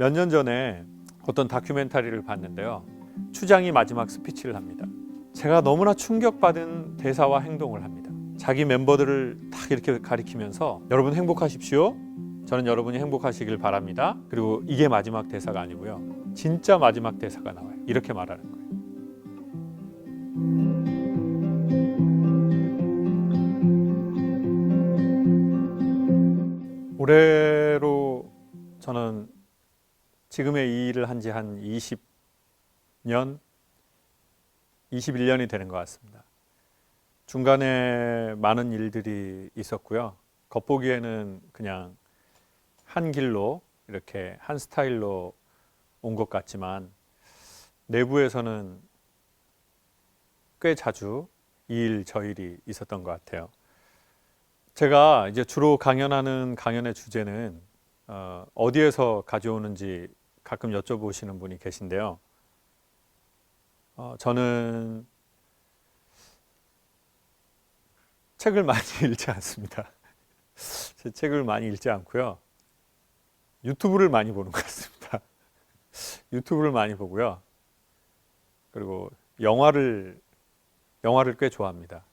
몇 년 전에 어떤 다큐멘터리를 봤는데요. 추장이 마지막 스피치를 합니다. 제가 너무나 충격받은 대사와 행동을 합니다. 자기 멤버들을 딱 이렇게 가리키면서 여러분 행복하십시오. 저는 여러분이 행복하시길 바랍니다. 그리고 이게 마지막 대사가 아니고요. 진짜 마지막 대사가 나와요. 이렇게 말하는 거예요. 올해로 저는 지금의 이 일을 한지한 20년, 21년이 되는 것 같습니다. 중간에 많은 일들이 있었고요. 겉보기에는 그냥 한 길로 이렇게 한 스타일로 온 것 같지만 내부에서는 꽤 자주 이 일 저 일이 있었던 것 같아요. 제가 이제 주로 강연하는 강연의 주제는 어, 어디에서 가져오는지 가끔 여쭤보시는 분이 계신데요. 어, 저는 책을 많이 읽지 않습니다. 제 책을 많이 읽지 않고요. 유튜브를 많이 보는 것 같습니다. 유튜브를 많이 보고요. 그리고 영화를 영화를 꽤 좋아합니다.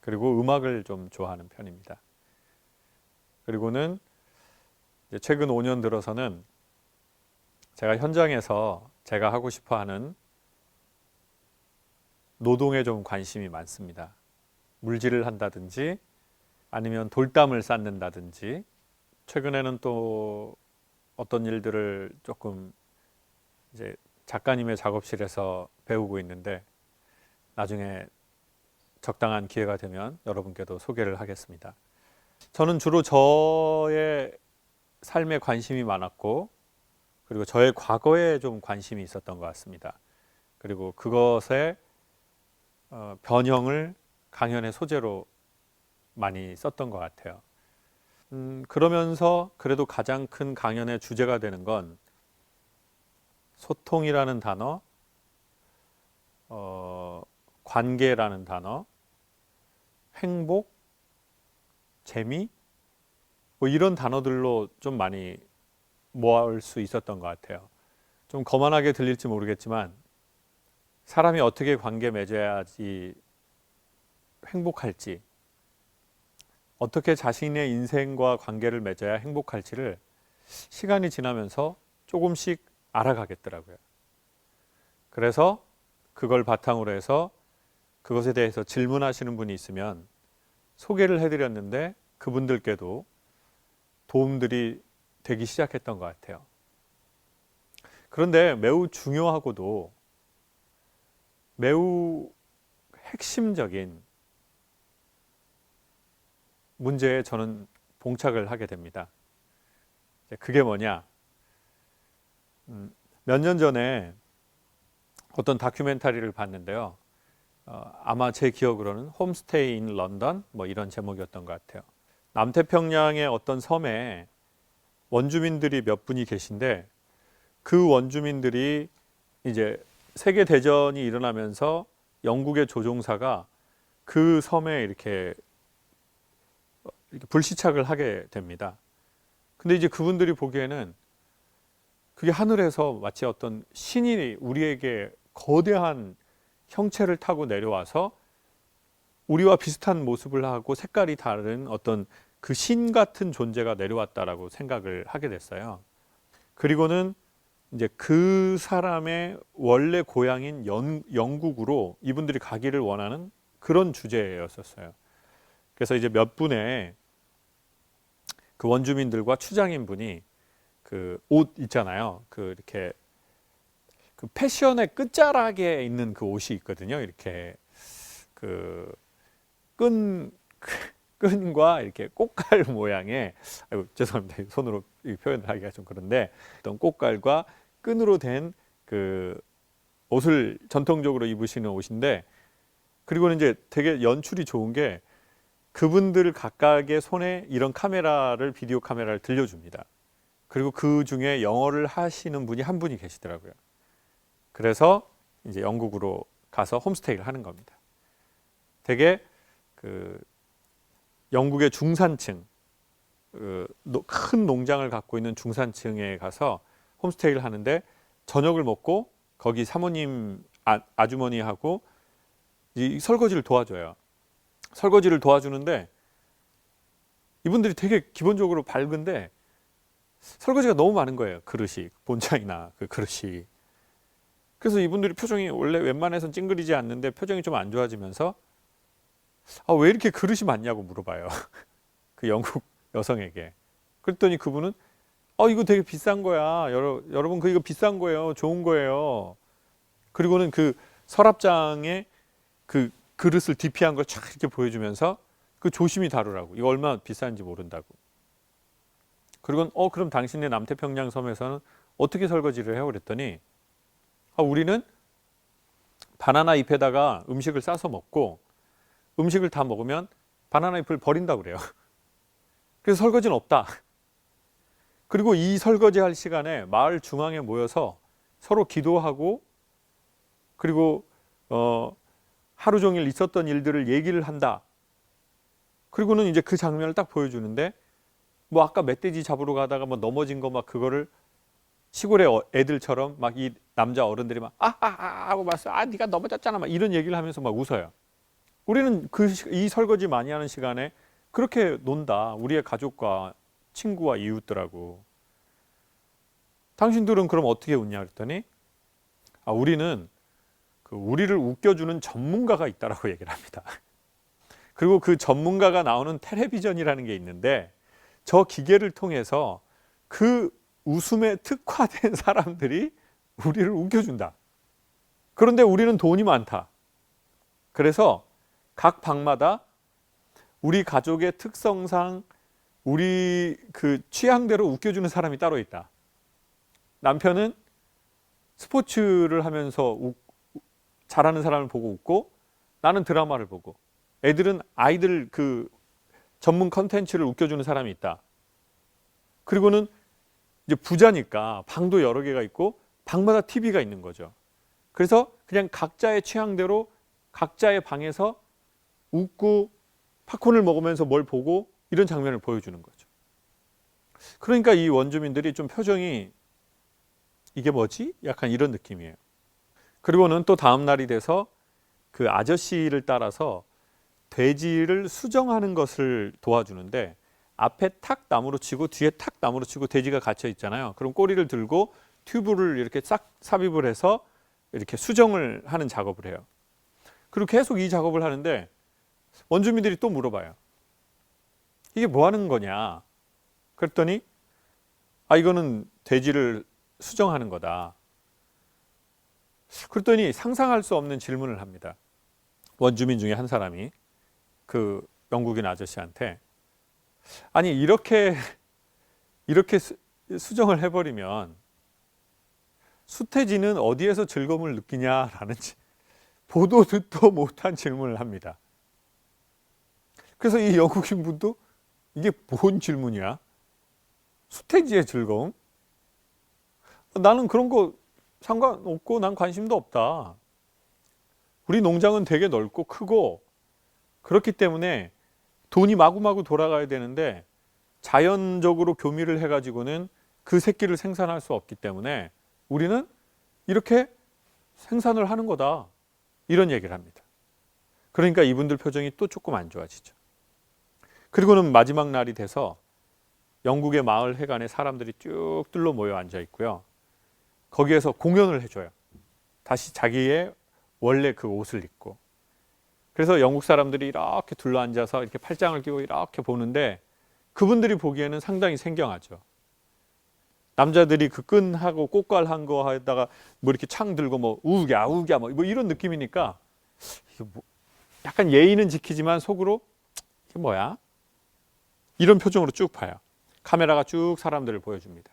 그리고 음악을 좀 좋아하는 편입니다. 그리고는 최근 5년 들어서는 제가 현장에서 제가 하고 싶어 하는 노동에 좀 관심이 많습니다. 물질을 한다든지 아니면 돌담을 쌓는다든지 최근에는 또 어떤 일들을 조금 이제 작가님의 작업실에서 배우고 있는데 나중에 적당한 기회가 되면 여러분께도 소개를 하겠습니다. 저는 주로 저의 삶에 관심이 많았고 그리고 저의 과거에 좀 관심이 있었던 것 같습니다. 그리고 그것의 어, 변형을 강연의 소재로 많이 썼던 것 같아요. 음, 그러면서 그래도 가장 큰 강연의 주제가 되는 건 소통이라는 단어, 어, 관계라는 단어, 행복, 재미, 뭐 이런 단어들로 좀 많이 모을 수 있었던 것 같아요. 좀 거만하게 들릴지 모르겠지만 사람이 어떻게 관계 맺어야지 행복할지, 어떻게 자신의 인생과 관계를 맺어야 행복할지를 시간이 지나면서 조금씩 알아가겠더라고요. 그래서 그걸 바탕으로 해서 그것에 대해서 질문하시는 분이 있으면 소개를 해드렸는데 그분들께도 도움들이 되기 시작했던 것 같아요. 그런데 매우 중요하고도 매우 핵심적인 문제에 저는 봉착을 하게 됩니다. 그게 뭐냐? 음, 몇년 전에 어떤 다큐멘터리를 봤는데요. 어, 아마 제 기억으로는 홈스테이 인 런던 뭐 이런 제목이었던 것 같아요. 남태평양의 어떤 섬에 원주민들이 몇 분이 계신데 그 원주민들이 이제 세계 대전이 일어나면서 영국의 조종사가 그 섬에 이렇게, 불시착을 하게 됩니다. 근데 이제 그분들이 보기에는 그게 하늘에서 마치 어떤 신이 우리에게 거대한 형체를 타고 내려와서 우리와 비슷한 모습을 하고 색깔이 다른 어떤 그 신 같은 존재가 내려왔다라고 생각을 하게 됐어요. 그리고는 이제 그 사람의 원래 고향인 연, 영국으로 이분들이 가기를 원하는 그런 주제였었어요. 그래서 이제 몇 분의 그 원주민들과 추장인 분이 그 옷 있잖아요. 그 이렇게 그 패션의 끝자락에 있는 그 옷이 있거든요. 이렇게 그끈 끈과 이렇게 꽃갈 모양의 아이고 죄송합니다. 손으로 표현을 하기가 좀 그런데 어떤 꽃갈과 끈으로 된 그 옷을 전통적으로 입으시는 옷인데 그리고는 이제 되게 연출이 좋은 게 그분들 각각의 손에 이런 카메라를 비디오 카메라를 들려줍니다. 그리고 그 중에 영어를 하시는 분이 한 분이 계시더라고요. 그래서 이제 영국으로 가서 홈스테이를 하는 겁니다. 되게 그 영국의 중산층 그, 노- 큰 농장을 갖고 있는 중산층에 가서 홈스테이를 하는데 저녁을 먹고 거기 사모님 아, 아주머니하고 이 설거지를 도와줘요. 설거지를 도와주는데 이분들이 되게 기본적으로 밝은데 설거지가 너무 많은 거예요. 그릇이 본창이나 그 그릇이. 그래서 이분들이 표정이 원래 웬만해선 찡그리지 않는데 표정이 좀 안 좋아지면서 아, 왜 이렇게 그릇이 많냐고 물어봐요. 그 영국 여성에게. 그랬더니 그분은 어 이거 되게 비싼 거야. 여러, 여러분 그 이거 비싼 거예요. 좋은 거예요. 그리고는 그 서랍장에 그 그릇을 DP한 걸 쫙 이렇게 보여주면서 그 조심히 다루라고. 이거 얼마나 비싼지 모른다고. 그리고 어 그럼 당신네 남태평양 섬에서는 어떻게 설거지를 해요? 그랬더니 아, 우리는 바나나 잎에다가 음식을 싸서 먹고 음식을 다 먹으면 바나나 잎을 버린다 그래요. 그래서 설거지는 없다. 그리고 이 설거지 할 시간에 마을 중앙에 모여서 서로 기도하고 그리고 어 하루 종일 있었던 일들을 얘기를 한다. 그리고는 이제 그 장면을 딱 보여주는데 뭐 아까 멧돼지 잡으러 가다가 뭐 넘어진 거 막 그거를 시골의 어- 애들처럼 막 이 남자 어른들이 막아아 아 하고 봤어 아 네가 넘어졌잖아 막 이런 얘기를 하면서 막 웃어요. 우리는 그 이 설거지 많이 하는 시간에 그렇게 논다. 우리의 가족과 친구와 이웃들하고. 당신들은 그럼 어떻게 웃냐 그랬더니 아 우리는 그 우리를 웃겨주는 전문가가 있다라고 얘기를 합니다. 그리고 그 전문가가 나오는 텔레비전이라는 게 있는데 저 기계를 통해서 그 웃음에 특화된 사람들이 우리를 웃겨준다. 그런데 우리는 돈이 많다. 그래서 각 방마다 우리 가족의 특성상 우리 그 취향대로 웃겨주는 사람이 따로 있다. 남편은 스포츠를 하면서 웃- 잘하는 사람을 보고 웃고 나는 드라마를 보고 애들은 아이들 그 전문 컨텐츠를 웃겨주는 사람이 있다. 그리고는 이제 부자니까 방도 여러 개가 있고 방마다 TV가 있는 거죠. 그래서 그냥 각자의 취향대로 각자의 방에서 웃고 팝콘을 먹으면서 뭘 보고 이런 장면을 보여주는 거죠. 그러니까 이 원주민들이 좀 표정이 이게 뭐지? 약간 이런 느낌이에요. 그리고는 또 다음 날이 돼서 그 아저씨를 따라서 돼지를 수정하는 것을 도와주는데 앞에 탁 나무로 치고 뒤에 탁 나무로 치고 돼지가 갇혀 있잖아요. 그럼 꼬리를 들고 튜브를 이렇게 싹 삽입을 해서 이렇게 수정을 하는 작업을 해요. 그리고 계속 이 작업을 하는데 원주민들이 또 물어봐요. 이게 뭐 하는 거냐? 그랬더니 아 이거는 돼지를 수정하는 거다. 그랬더니 상상할 수 없는 질문을 합니다. 원주민 중에 한 사람이 그 영국인 아저씨한테 아니 이렇게 이렇게 수, 수정을 해버리면 수태지는 어디에서 즐거움을 느끼냐라는 지- 보도 듣도 못한 질문을 합니다. 그래서 이 영국인 분도 이게 뭔 질문이야? 수태지의 즐거움? 나는 그런 거 상관없고 난 관심도 없다. 우리 농장은 되게 넓고 크고 그렇기 때문에 돈이 마구마구 돌아가야 되는데 자연적으로 교미를 해가지고는 그 새끼를 생산할 수 없기 때문에 우리는 이렇게 생산을 하는 거다. 이런 얘기를 합니다. 그러니까 이분들 표정이 또 조금 안 좋아지죠. 그리고는 마지막 날이 돼서 영국의 마을 해관에 사람들이 쭉 둘러 모여 앉아 있고요. 거기에서 공연을 해줘요. 다시 자기의 원래 그 옷을 입고. 그래서 영국 사람들이 이렇게 둘러 앉아서 이렇게 팔짱을 끼고 이렇게 보는데 그분들이 보기에는 상당히 생경하죠. 남자들이 그 끈하고 꽃갈한 거 하다가 뭐 이렇게 창 들고 뭐 우갸 우갸 뭐 이런 느낌이니까 뭐 약간 예의는 지키지만 속으로 이게 뭐야? 이런 표정으로 쭉 봐요. 카메라가 쭉 사람들을 보여줍니다.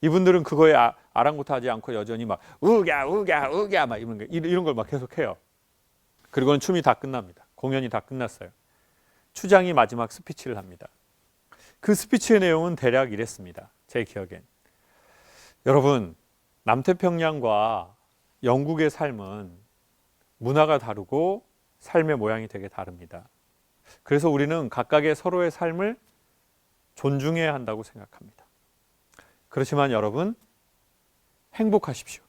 이분들은 그거에 아, 아랑곳하지 않고 여전히 막 우갸 우갸 우갸 막 이런 거 이런 걸 막 계속해요. 그리고는 춤이 다 끝납니다. 공연이 다 끝났어요. 추장이 마지막 스피치를 합니다. 그 스피치의 내용은 대략 이랬습니다. 제 기억엔. 여러분, 남태평양과 영국의 삶은 문화가 다르고 삶의 모양이 되게 다릅니다. 그래서 우리는 각각의 서로의 삶을 존중해야 한다고 생각합니다. 그렇지만 여러분 행복하십시오.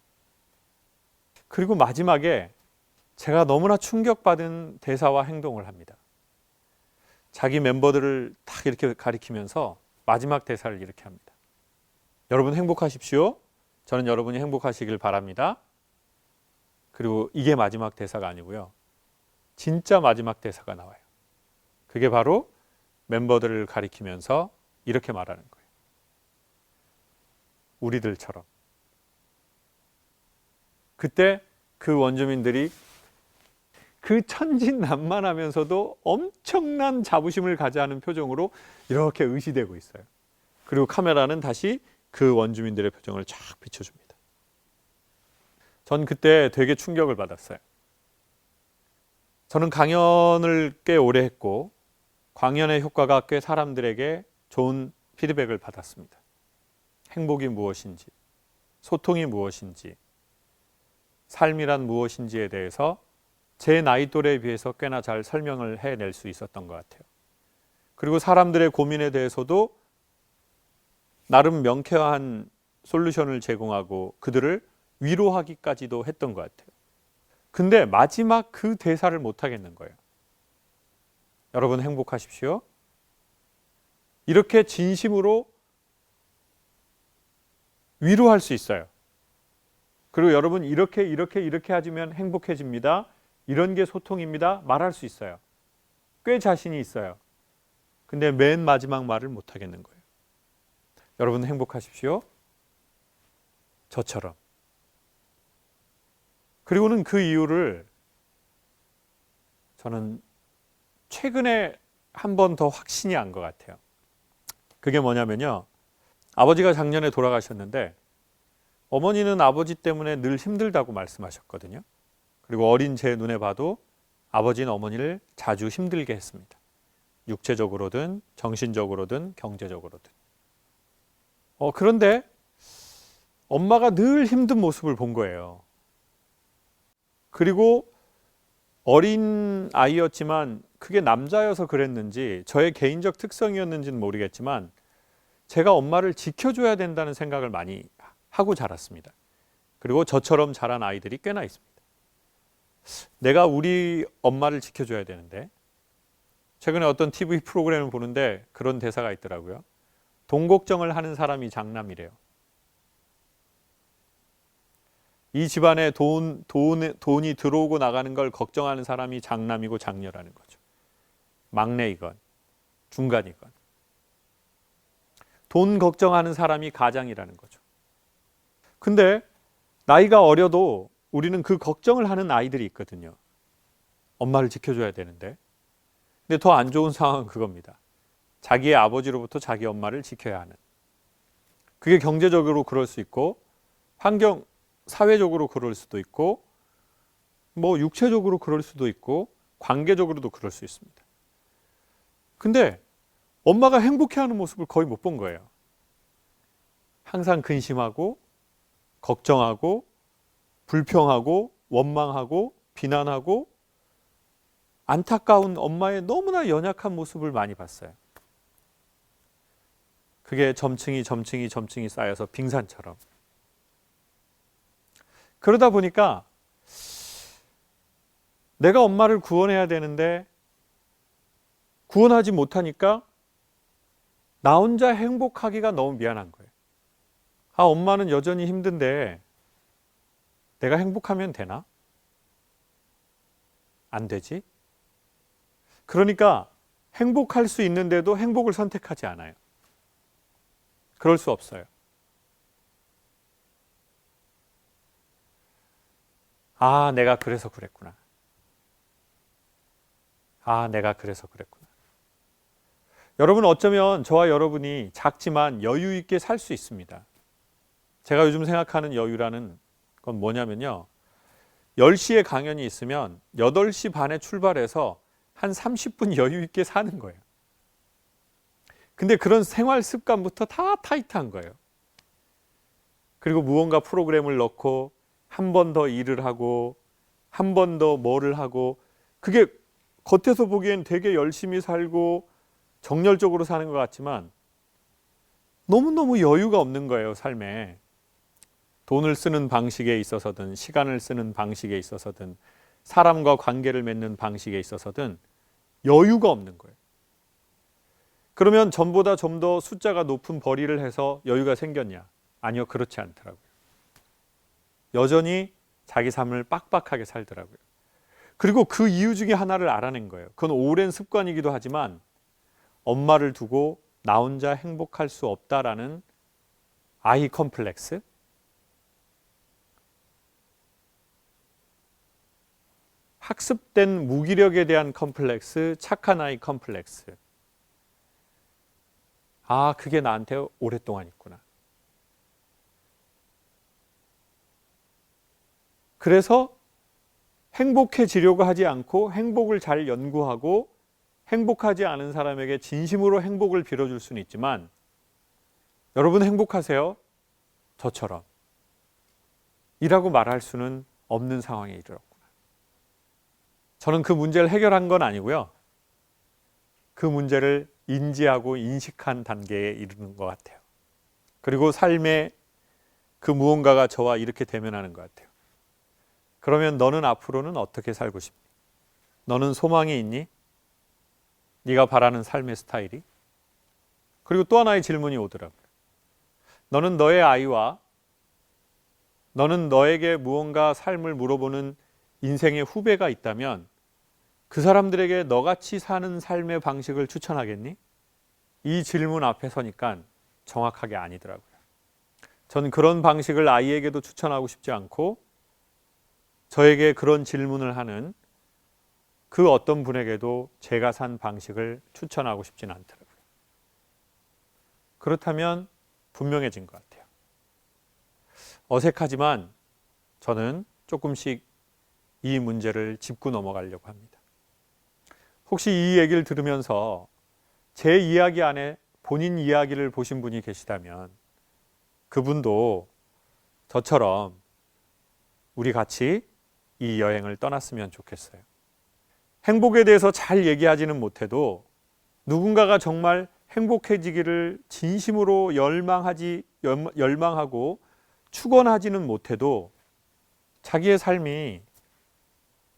그리고 마지막에 제가 너무나 충격받은 대사와 행동을 합니다. 자기 멤버들을 딱 이렇게 가리키면서 마지막 대사를 이렇게 합니다. 여러분 행복하십시오. 저는 여러분이 행복하시길 바랍니다. 그리고 이게 마지막 대사가 아니고요. 진짜 마지막 대사가 나와요. 그게 바로 멤버들을 가리키면서 이렇게 말하는 거예요. 우리들처럼. 그때 그 원주민들이 그 천진난만하면서도 엄청난 자부심을 가져하는 표정으로 이렇게 의시되고 있어요. 그리고 카메라는 다시 그 원주민들의 표정을 쫙 비춰줍니다. 전 그때 되게 충격을 받았어요. 저는 강연을 꽤 오래 했고 강연의 효과가 꽤 사람들에게 좋은 피드백을 받았습니다. 행복이 무엇인지, 소통이 무엇인지, 삶이란 무엇인지에 대해서 제 나이 또래에 비해서 꽤나 잘 설명을 해낼 수 있었던 것 같아요. 그리고 사람들의 고민에 대해서도 나름 명쾌한 솔루션을 제공하고 그들을 위로하기까지도 했던 것 같아요. 근데 마지막 그 대사를 못 하겠는 거예요. 여러분 행복하십시오. 이렇게 진심으로 위로할 수 있어요. 그리고 여러분 이렇게 이렇게 이렇게 하시면 행복해집니다. 이런 게 소통입니다. 말할 수 있어요. 꽤 자신이 있어요. 근데 맨 마지막 말을 못 하겠는 거예요. 여러분 행복하십시오. 저처럼. 그리고는 그 이유를 저는 최근에 한 번 더 확신이 안 것 같아요. 그게 뭐냐면요. 아버지가 작년에 돌아가셨는데 어머니는 아버지 때문에 늘 힘들다고 말씀하셨거든요. 그리고 어린 제 눈에 봐도 아버지는 어머니를 자주 힘들게 했습니다. 육체적으로든 정신적으로든 경제적으로든. 어, 그런데 엄마가 늘 힘든 모습을 본 거예요. 그리고 어린 아이였지만 그게 남자여서 그랬는지 저의 개인적 특성이었는지는 모르겠지만 제가 엄마를 지켜줘야 된다는 생각을 많이 하고 자랐습니다. 그리고 저처럼 자란 아이들이 꽤나 있습니다. 내가 우리 엄마를 지켜줘야 되는데 최근에 어떤 TV 프로그램을 보는데 그런 대사가 있더라고요. 돈 걱정을 하는 사람이 장남이래요. 이 집안에 돈, 돈, 돈이 들어오고 나가는 걸 걱정하는 사람이 장남이고 장녀라는 거죠. 막내이건 중간이건. 돈 걱정하는 사람이 가장이라는 거죠. 근데 나이가 어려도 우리는 그 걱정을 하는 아이들이 있거든요. 엄마를 지켜줘야 되는데. 근데 더 안 좋은 상황은 그겁니다. 자기의 아버지로부터 자기 엄마를 지켜야 하는. 그게 경제적으로 그럴 수 있고, 환경, 사회적으로 그럴 수도 있고, 뭐 육체적으로 그럴 수도 있고, 관계적으로도 그럴 수 있습니다. 근데 엄마가 행복해하는 모습을 거의 못 본 거예요. 항상 근심하고, 걱정하고, 불평하고 원망하고 비난하고 안타까운 엄마의 너무나 연약한 모습을 많이 봤어요. 그게 점층이 점층이 점층이 쌓여서 빙산처럼. 그러다 보니까 내가 엄마를 구원해야 되는데 구원하지 못하니까 나 혼자 행복하기가 너무 미안한 거예요. 아, 엄마는 여전히 힘든데 내가 행복하면 되나? 안 되지? 그러니까 행복할 수 있는데도 행복을 선택하지 않아요. 그럴 수 없어요. 아, 내가 그래서 그랬구나. 아, 내가 그래서 그랬구나. 여러분 어쩌면 저와 여러분이 작지만 여유 있게 살 수 있습니다. 제가 요즘 생각하는 여유라는 그건 뭐냐면요. 10시에 강연이 있으면 8시 반에 출발해서 한 30분 여유 있게 사는 거예요. 근데 그런 생활 습관부터 다 타이트한 거예요. 그리고 무언가 프로그램을 넣고 한 번 더 일을 하고 한 번 더 뭐를 하고 그게 겉에서 보기엔 되게 열심히 살고 정열적으로 사는 것 같지만 너무너무 여유가 없는 거예요, 삶에. 돈을 쓰는 방식에 있어서든 시간을 쓰는 방식에 있어서든 사람과 관계를 맺는 방식에 있어서든 여유가 없는 거예요. 그러면 전보다 좀 더 숫자가 높은 벌이를 해서 여유가 생겼냐? 아니요, 그렇지 않더라고요. 여전히 자기 삶을 빡빡하게 살더라고요. 그리고 그 이유 중에 하나를 알아낸 거예요. 그건 오랜 습관이기도 하지만 엄마를 두고 나 혼자 행복할 수 없다라는 아이 컴플렉스. 학습된 무기력에 대한 컴플렉스, 착한 아이 컴플렉스. 아, 그게 나한테 오랫동안 있구나. 그래서 행복해지려고 하지 않고 행복을 잘 연구하고 행복하지 않은 사람에게 진심으로 행복을 빌어줄 수는 있지만 여러분 행복하세요? 저처럼. 이라고 말할 수는 없는 상황에 이르렀구나. 저는 그 문제를 해결한 건 아니고요. 그 문제를 인지하고 인식한 단계에 이르는 것 같아요. 그리고 삶의 그 무언가가 저와 이렇게 대면하는 것 같아요. 그러면 너는 앞으로는 어떻게 살고 싶니? 너는 소망이 있니? 네가 바라는 삶의 스타일이? 그리고 또 하나의 질문이 오더라고요. 너는 너의 아이와 너는 너에게 무언가 삶을 물어보는 인생의 후배가 있다면 그 사람들에게 너같이 사는 삶의 방식을 추천하겠니? 이 질문 앞에 서니까 정확하게 아니더라고요. 전 그런 방식을 아이에게도 추천하고 싶지 않고 저에게 그런 질문을 하는 그 어떤 분에게도 제가 산 방식을 추천하고 싶지는 않더라고요. 그렇다면 분명해진 것 같아요. 어색하지만 저는 조금씩 이 문제를 짚고 넘어가려고 합니다. 혹시 이 얘기를 들으면서 제 이야기 안에 본인 이야기를 보신 분이 계시다면 그분도 저처럼 우리 같이 이 여행을 떠났으면 좋겠어요. 행복에 대해서 잘 얘기하지는 못해도 누군가가 정말 행복해지기를 진심으로 열망하지 열망하고 축원하지는 못해도 자기의 삶이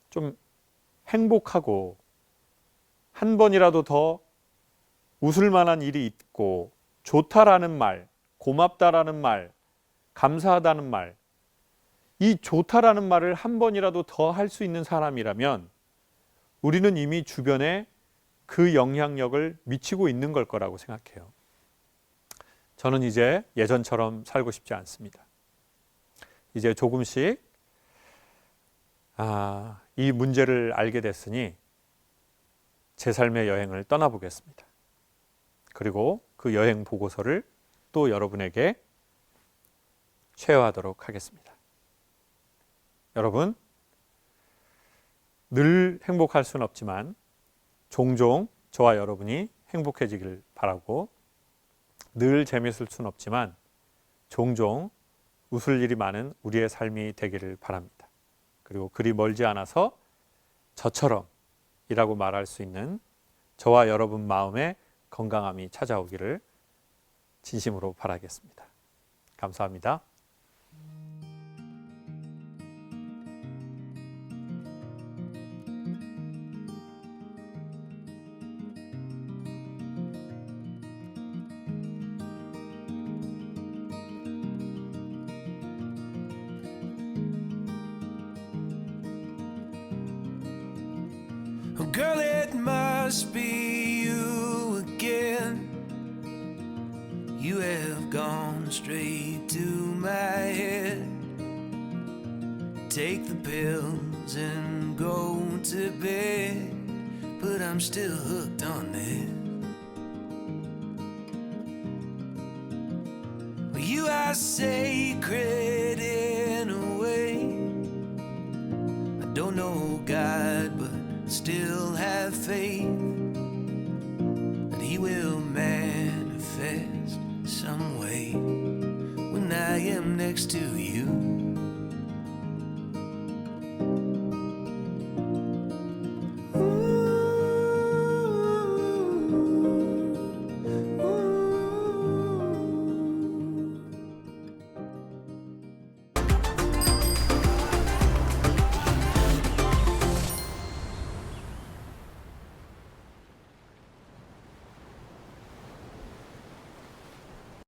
좀 행복하고 한 번이라도 더 웃을 만한 일이 있고 좋다라는 말, 고맙다라는 말, 감사하다는 말, 이 좋다라는 말을 한 번이라도 더 할 수 있는 사람이라면 우리는 이미 주변에 그 영향력을 미치고 있는 걸 거라고 생각해요. 저는 이제 예전처럼 살고 싶지 않습니다. 이제 조금씩 아, 이 문제를 알게 됐으니 제 삶의 여행을 떠나보겠습니다. 그리고 그 여행 보고서를 또 여러분에게 쉐어하도록 하겠습니다. 여러분, 늘 행복할 수는 없지만 종종 저와 여러분이 행복해지기를 바라고 늘 재미있을 수는 없지만 종종 웃을 일이 많은 우리의 삶이 되기를 바랍니다. 그리고 그리 멀지 않아서 저처럼 이라고 말할 수 있는 저와 여러분 마음에 건강함이 찾아오기를 진심으로 바라겠습니다. 감사합니다. Must be you again. You have gone straight to my head. Take the pills and go to bed. But I'm still hooked on. Well, you are sacred in a way. I don't know God, but still have faith next to you.